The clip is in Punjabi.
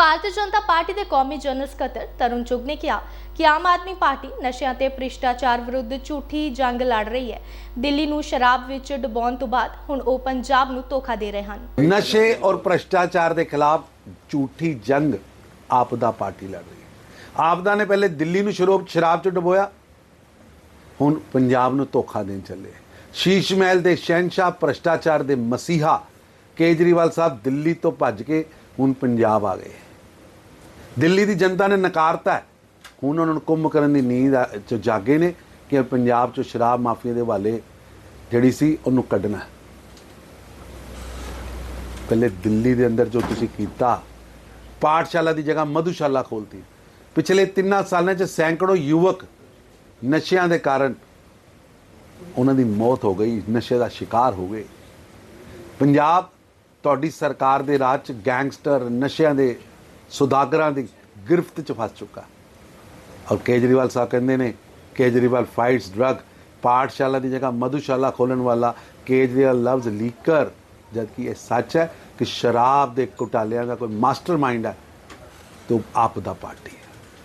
ਭਾਰਤੀ ਜਨਤਾ ਪਾਰਟੀ ਦੇ ਕੌਮੀ ਜਨਰਲ ਸਕੱਤਰ ਤਰੁਣ ਚੁੱਗ ਨੇ ਕਿਹਾ ਕਿ ਆਮ ਆਦਮੀ ਪਾਰਟੀ ਨਸ਼ਿਆਂ ਤੇ ਭ੍ਰਿਸ਼ਟਾਚਾਰ ਵਿਰੁੱਧ ਝੂਠੀ ਜੰਗ ਲੜ ਰਹੀ ਹੈ। ਦਿੱਲੀ ਨੂੰ ਸ਼ਰਾਬ ਵਿੱਚ ਡੁਬਾਉਣ ਤੋਂ ਬਾਅਦ ਹੁਣ ਉਹ ਪੰਜਾਬ ਨੂੰ ਧੋਖਾ ਦੇ ਰਹੇ ਹਨ। ਨਸ਼ੇ ਔਰ ਭ੍ਰਸ਼ਟਾਚਾਰ ਦੇ ਖਿਲਾਫ ਝੂਠੀ ਜੰਗ ਆਪਦਾ ਪਾਰਟੀ ਲੜ ਰਹੀ ਹੈ। ਆਪਦਾ ਨੇ ਪਹਿਲੇ ਦਿੱਲੀ ਨੂੰ ਸ਼ਰਾਬ ਸ਼ਰਾਬ ਚ ਡੁਬੋਇਆ, ਹੁਣ ਪੰਜਾਬ ਨੂੰ ਧੋਖਾ ਦੇਣ ਚੱਲੇ ਸ਼ੀਸ਼ ਮਹਿਲ ਦੇ ਸ਼ਹਿਨशाह ਭ੍ਰਿਸ਼ਟਾਚਾਰ ਦੇ ਮਸੀਹਾ ਕੇਜਰੀਵਾਲ ਸਾਹਿਬ ਦਿੱਲੀ ਤੋਂ ਭੱਜ ਕੇ ਹੁਣ ਪੰਜਾਬ ਆ ਗਏ ਦਿੱਲੀ ਦੀ ਜਨਤਾ ਨੇ ਨਕਾਰਤਾ ਹੈ। ਹੁਣ ਉਹਨਾਂ ਨੂੰ ਕੁੰਭ ਕਰਨ ਦੀ ਨੀਂਦ ਚ ਜਾਗੇ ਨੇ ਕਿ ਪੰਜਾਬ ਚ ਸ਼ਰਾਬ ਮਾਫੀਆ ਦੇ ਹਵਾਲੇ ਜਿਹੜੀ ਸੀ ਉਹਨੂੰ ਕੱਢਣਾ ਪਹਿਲੇ ਦਿੱਲੀ ਦੇ ਅੰਦਰ ਜੋ ਤੁਸੀਂ ਕੀਤਾ, ਪਾਠਸ਼ਾਲਾ ਦੀ ਜਗ੍ਹਾ ਮਧੂਸ਼ਾਲਾ ਖੋਲਤੀ। ਪਿਛਲੇ 3 ਸਾਲਾਂ 'ਚ ਸੈਂਕੜੋ ਯੁਵਕ ਨਸ਼ਿਆਂ ਦੇ ਕਾਰਨ ਉਹਨਾਂ ਦੀ ਮੌਤ ਹੋ ਗਈ, ਨਸ਼ੇ ਦਾ ਸ਼ਿਕਾਰ ਹੋ ਗਏ। ਪੰਜਾਬ ਤੁਹਾਡੀ ਸਰਕਾਰ ਦੇ ਰਾਜ 'ਚ ਗੈਂਗਸਟਰ ਨਸ਼ਿਆਂ ਦੇ ਸੁਦਾਗਰਾਂ ਦੀ ਗ੍ਰਿਫਤ 'ਚ ਫਸ ਚੁੱਕਾ ਔਰ ਕੇਜਰੀਵਾਲ ਸਾਹਿਬ ਕਹਿੰਦੇ ਨੇ ਕੇਜਰੀਵਾਲ ਫਾਈਟਸ ਡਰਗ ਪਾਠਸ਼ਾਲਾ ਦੀ ਜਗ੍ਹਾ ਮਧੂਸ਼ਾਲਾ ਖੋਲਣ ਵਾਲਾ ਕੇਜਰੀਵਾਲ ਲਵਜ਼ ਲੀਕਰ ਜਦਕਿ ਇਹ ਸੱਚ ਹੈ ਕਿ ਸ਼ਰਾਬ ਦੇ ਘੁਟਾਲਿਆਂ ਦਾ ਕੋਈ ਮਾਸਟਰਮਾਈਂਡ ਹੈ तो आपदा पार्टी है